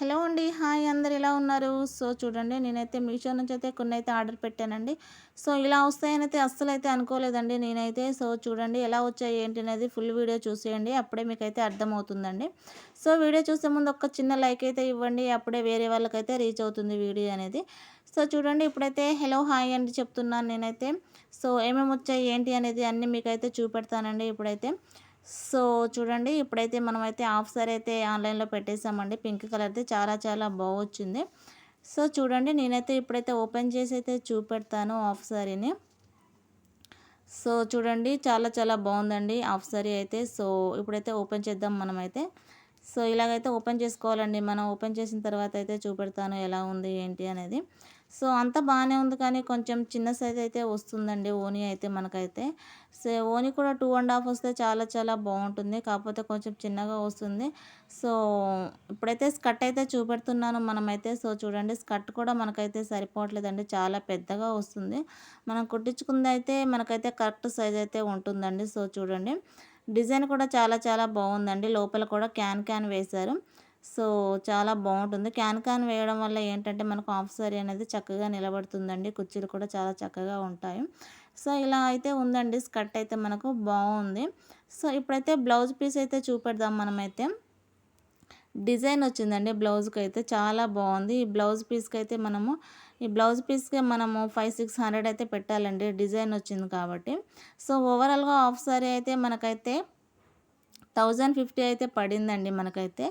Hello అండి. Hi అందరు ఎలా ఉన్నారు? సో చూడండి నేనైతే మీషో నుంచి అయితే కొన్ని అయితే ఆర్డర్ పెట్టానండి. సో ఇలా వస్తాయని అయితే అస్సలు అయితే అనుకోలేదండి నేనైతే. సో చూడండి ఎలా వచ్చాయి ఏంటి అనేది ఫుల్ వీడియో చూసేయండి అప్పుడే మీకు అయితే అర్థమవుతుందండి. సో వీడియో చూసే ముందు ఒక చిన్న లైక్ అయితే ఇవ్వండి అప్పుడే వేరే వాళ్ళకైతే రీచ్ అవుతుంది వీడియో అనేది. సో చూడండి ఇప్పుడైతే హలో హాయ్ అండి చెప్తున్నాను నేనైతే. సో ఏమేమి వచ్చాయి ఏంటి అనేది అన్నీ మీకైతే చూపెడతానండి ఇప్పుడైతే. సో చూడండి ఇప్పుడైతే మనమైతే హాఫ్ సారీ అయితే ఆన్లైన్లో పెట్టేసామండి. పింక్ కలర్ అయితే చాలా చాలా బాగొచ్చింది. సో చూడండి నేనైతే ఇప్పుడైతే ఓపెన్ చేసి అయితే చూపెడతాను హాఫ్ సారీని. సో చూడండి చాలా చాలా బాగుందండి హాఫ్ సారీ అయితే. సో ఇప్పుడైతే ఓపెన్ చేద్దాం మనమైతే. సో ఇలాగైతే ఓపెన్ చేసుకోవాలండి. మనం ఓపెన్ చేసిన తర్వాత అయితే చూపెడతాను ఎలా ఉంది ఏంటి అనేది. సో అంత బాగానే ఉంది కానీ కొంచెం చిన్న సైజ్ అయితే వస్తుందండి ఓని అయితే మనకైతే. సో ఓని కూడా టూ అండ్ హాఫ్ వస్తే చాలా చాలా బాగుంటుంది. కాకపోతే కొంచెం చిన్నగా వస్తుంది. సో ఇప్పుడైతే స్కర్ట్ అయితే చూపెడుతున్నాను మనమైతే. సో చూడండి స్కర్ట్ కూడా మనకైతే సరిపోవట్లేదండి. చాలా పెద్దగా వస్తుంది. మనం కుట్టించుకుంది అయితే మనకైతే కరెక్ట్ సైజ్ అయితే ఉంటుందండి. సో చూడండి. డిజైన్ కూడా చాలా చాలా బాగుందండి. లోపల కూడా క్యాన్ క్యాన్ వేశారు. సో చాలా బాగుంటుంది. క్యాన్ క్యాన్ వేయడం వల్ల ఏంటంటే మనకు హాఫ్ సారీ అనేది చక్కగా నిలబడుతుందండి. కుర్చీలు కూడా చాలా చక్కగా ఉంటాయి. సో ఇలా అయితే ఉందండి. స్కర్ట్ అయితే మనకు బాగుంది. సో ఇప్పుడైతే బ్లౌజ్ పీస్ అయితే చూపెడదాం మనమైతే. డిజైన్ వచ్చిందండి బ్లౌజ్కి అయితే. చాలా బాగుంది. ఈ బ్లౌజ్ పీస్కి అయితే మనము ఈ బ్లౌజ్ పీస్కి మనము ఫైవ్ సిక్స్ హండ్రెడ్ అయితే పెట్టాలండి. డిజైన్ వచ్చింది కాబట్టి. సో ఓవరాల్గా హాఫ్ సారీ అయితే మనకైతే థౌజండ్ ఫిఫ్టీ అయితే పడిందండి మనకైతే.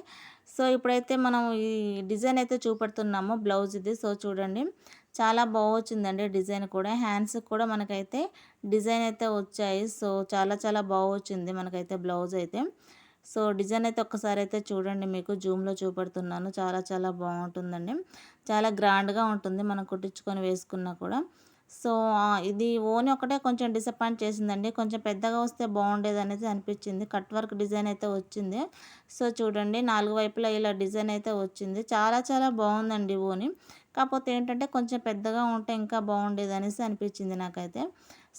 సో ఇప్పుడైతే మనం ఈ డిజైన్ అయితే చూపెడుతున్నాము. బ్లౌజ్ ఇది. సో చూడండి. చాలా బాగొచ్చిందండి డిజైన్ కూడా. హ్యాండ్స్ కూడా మనకైతే డిజైన్ అయితే వచ్చాయి. సో చాలా చాలా బాగొచ్చింది మనకైతే బ్లౌజ్ అయితే. సో డిజైన్ అయితే ఒక్కసారి అయితే చూడండి. మీకు జూమ్లో చూపెడుతున్నాను. చాలా చాలా బాగుంటుందండి. చాలా గ్రాండ్గా ఉంటుంది. మనం కుట్టించుకొని వేసుకున్నా కూడా. సో ఇది ఓని ఒకటే కొంచెం డిసప్పాయింట్ చేసిందండి. కొంచెం పెద్దగా వస్తే బాగుండేది అనేది అనిపించింది. కట్ వర్క్ డిజైన్ అయితే వచ్చింది. సో చూడండి నాలుగు వైపులా ఇలా డిజైన్ అయితే వచ్చింది. చాలా చాలా బాగుందండి ఓని. కాకపోతే ఏంటంటే కొంచెం పెద్దగా ఉంటే ఇంకా బాగుండేది అనేసి అనిపించింది నాకైతే.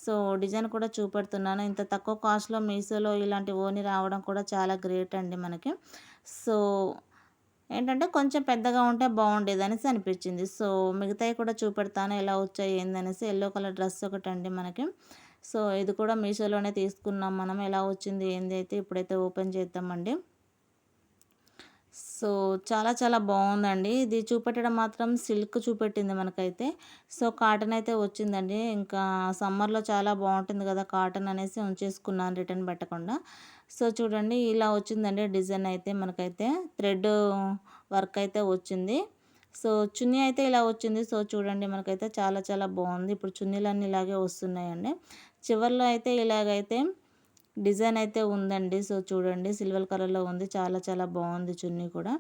సో డిజైన్ కూడా చూపెడుతున్నాను. ఇంత తక్కువ కాస్ట్లో మీషోలో ఇలాంటి ఓని రావడం కూడా చాలా గ్రేట్ అండి మనకి. సో ఏంటంటే కొంచెం పెద్దగా ఉంటే బాగుండేది అనేసి అనిపించింది. సో మిగతాయి కూడా చూపెడతాను ఎలా వచ్చాయి ఏందనేసి ఎల్లో కలర్ డ్రెస్ ఒకటి అండి మనకి. సో ఇది కూడా మీషోలోనే తీసుకున్నాం మనం. ఎలా వచ్చింది ఏంది అయితే ఇప్పుడైతే ఓపెన్ చేద్దామండి. సో చాలా చాలా బాగుందండి. ఇది చూపెట్టడం మాత్రం సిల్క్ చూపెట్టింది మనకైతే. సో కాటన్ అయితే వచ్చిందండి. ఇంకా సమ్మర్లో చాలా బాగుంటుంది కదా కాటన్ అనేసి ఉంచేసుకున్నాను రిటర్న్ పెట్టకుండా. సో చూడండి ఇలా వచ్చిందండి డిజైన్ అయితే మనకైతే థ్రెడ్ వర్క్ అయితే వచ్చింది. సో చున్నీ అయితే ఇలా వచ్చింది. సో చూడండి మనకైతే చాలా చాలా బాగుంది. ఇప్పుడు చున్నీలన్నీ ఇలాగే వస్తున్నాయండి. చివరిలో అయితే ఇలాగైతే డిజైన్ అయితే ఉందండి. సో చూడండి సిల్వర్ కలర్లో ఉంది. చాలా చాలా బాగుంది చున్నీ కూడా.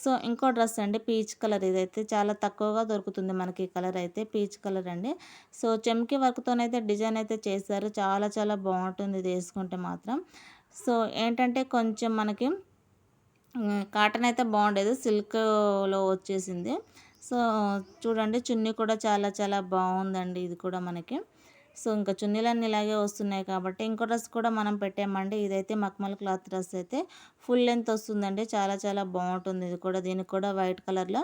సో ఇంకో డ్రెస్ అండి పీచ్ కలర్. ఇదైతే చాలా తక్కువగా దొరుకుతుంది మనకి కలర్ అయితే పీచ్ కలర్ అండి. సో చెమ్కి వర్క్తోనైతే డిజైన్ అయితే చేశారు. చాలా చాలా బాగుంటుంది ఇది వేసుకుంటే మాత్రం. సో ఏంటంటే కొంచెం మనకి కాటన్ అయితే బాగుండేది సిల్క్లో వచ్చేసింది. సో చూడండి చున్నీ కూడా చాలా చాలా బాగుందండి ఇది కూడా మనకి. సో ఇంకా చున్నీలన్నీ ఇలాగే వస్తున్నాయి కాబట్టి ఇంకో డ్రెస్ కూడా మనం పెట్టామండి. ఇదైతే మక్మల్ క్లాత్ డ్రెస్ అయితే. ఫుల్ లెంత్ వస్తుందండి. చాలా చాలా బాగుంటుంది ఇది కూడా. దీనికి కూడా వైట్ కలర్లో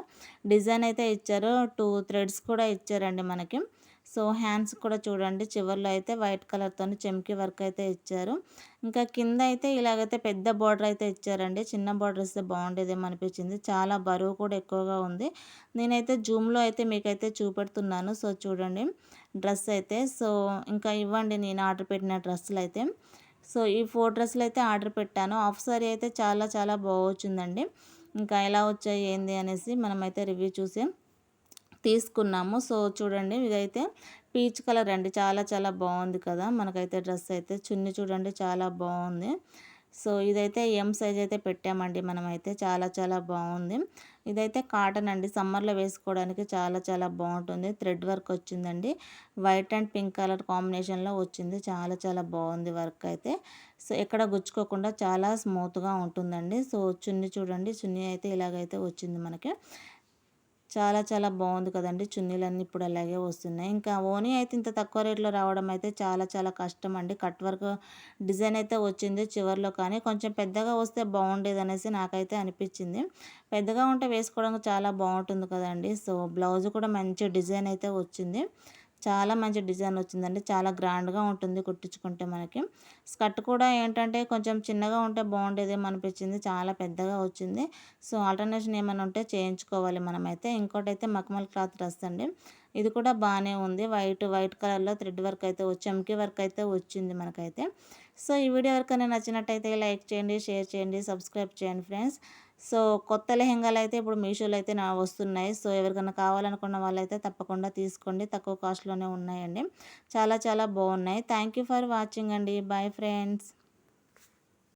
డిజైన్ అయితే ఇచ్చారు. టూ థ్రెడ్స్ కూడా ఇచ్చారండి మనకి. సో హ్యాండ్స్ కూడా చూడండి చివరిలో అయితే వైట్ కలర్తో చెమ్కి వర్క్ అయితే ఇచ్చారు. ఇంకా కింద అయితే ఇలాగైతే పెద్ద బార్డర్ అయితే ఇచ్చారండి. చిన్న బార్డర్ ఇస్తే బాగుండేదేమో అనిపించింది. చాలా బరువు కూడా ఎక్కువగా ఉంది. నేనైతే జూమ్లో అయితే మీకైతే చూపెడుతున్నాను. సో చూడండి డ్రెస్ అయితే. సో ఇంకా ఇవ్వండి నేను ఆర్డర్ పెట్టిన డ్రెస్సులు అయితే. సో ఈ ఫోర్ డ్రెస్సులు అయితే ఆర్డర్ పెట్టాను. హాఫ్ సారీ అయితే చాలా చాలా బాగొచ్చిందండి. ఇంకా ఎలా వచ్చాయి ఏంది అనేసి మనమైతే రివ్యూ చూసి తీసుకున్నాము. సో చూడండి ఇదైతే పీచ్ కలర్ అండి. చాలా చాలా బాగుంది కదా. మనకైతే డ్రెస్ అయితే చున్ని చూడండి చాలా బాగుంది. సో ఇదైతే ఎం సైజ్ అయితే పెట్టామండి మనమైతే. చాలా చాలా బాగుంది. ఇదైతే కాటన్ అండి. సమ్మర్లో వేసుకోవడానికి చాలా చాలా బాగుంటుంది. థ్రెడ్ వర్క్ వచ్చిందండి. వైట్ అండ్ పింక్ కలర్ కాంబినేషన్లో వచ్చింది. చాలా చాలా బాగుంది వర్క్ అయితే. సో ఎక్కడ గుచ్చుకోకుండా చాలా స్మూత్గా ఉంటుందండి. సో చున్ని చూడండి. చున్నీ అయితే ఇలాగైతే వచ్చింది మనకి. చాలా చాలా బాగుంది కదండి. చున్నీలన్నీ ఇప్పుడు అలాగే వస్తున్నాయి. ఇంకా ఓనీ అయితే ఇంత తక్కువ రేట్లో రావడం అయితే చాలా చాలా కష్టం అండి. కట్ వర్క్ డిజైన్ అయితే వచ్చింది చివరిలో కానీ కొంచెం పెద్దగా వస్తే బాగుండేది అనేసి నాకైతే అనిపించింది. పెద్దగా ఉంటే వేసుకోవడానికి చాలా బాగుంటుంది కదండి. సో బ్లౌజ్ కూడా మంచి డిజైన్ అయితే వచ్చింది. చాలా మంచి డిజైన్ వచ్చిందండి. చాలా గ్రాండ్గా ఉంటుంది కుట్టించుకుంటే మనకి. స్కర్ట్ కూడా ఏంటంటే కొంచెం చిన్నగా ఉంటే బాగుండేదేమో అనిపించింది. చాలా పెద్దగా వచ్చింది. సో ఆల్టర్నేషన్ ఏమైనా ఉంటే చేయించుకోవాలి మనమైతే. ఇంకోటి అయితే మక్మల్ క్లాత్ డ్రెస్ అండి. ఇది కూడా బాగానే ఉంది. వైట్ వైట్ కలర్లో థ్రెడ్ వర్క్ అయితే వచ్చి చమ్కీ వర్క్ అయితే వచ్చింది మనకైతే. సో ఈ వీడియో ఎవరికైనా నచ్చినట్టయితే లైక్ చేయండి షేర్ చేయండి సబ్స్క్రైబ్ చేయండి ఫ్రెండ్స్. సో కొత్త లెహెంగాలు అయితే ఇప్పుడు మీషోలో అయితే నా వస్తున్నాయి. సో ఎవరికైనా కావాలనుకున్న వాళ్ళైతే తప్పకుండా తీసుకోండి. తక్కువ కాస్ట్లోనే ఉన్నాయండి. చాలా చాలా బాగున్నాయి. థ్యాంక్ యూ ఫర్ వాచింగ్ అండి. Bye friends.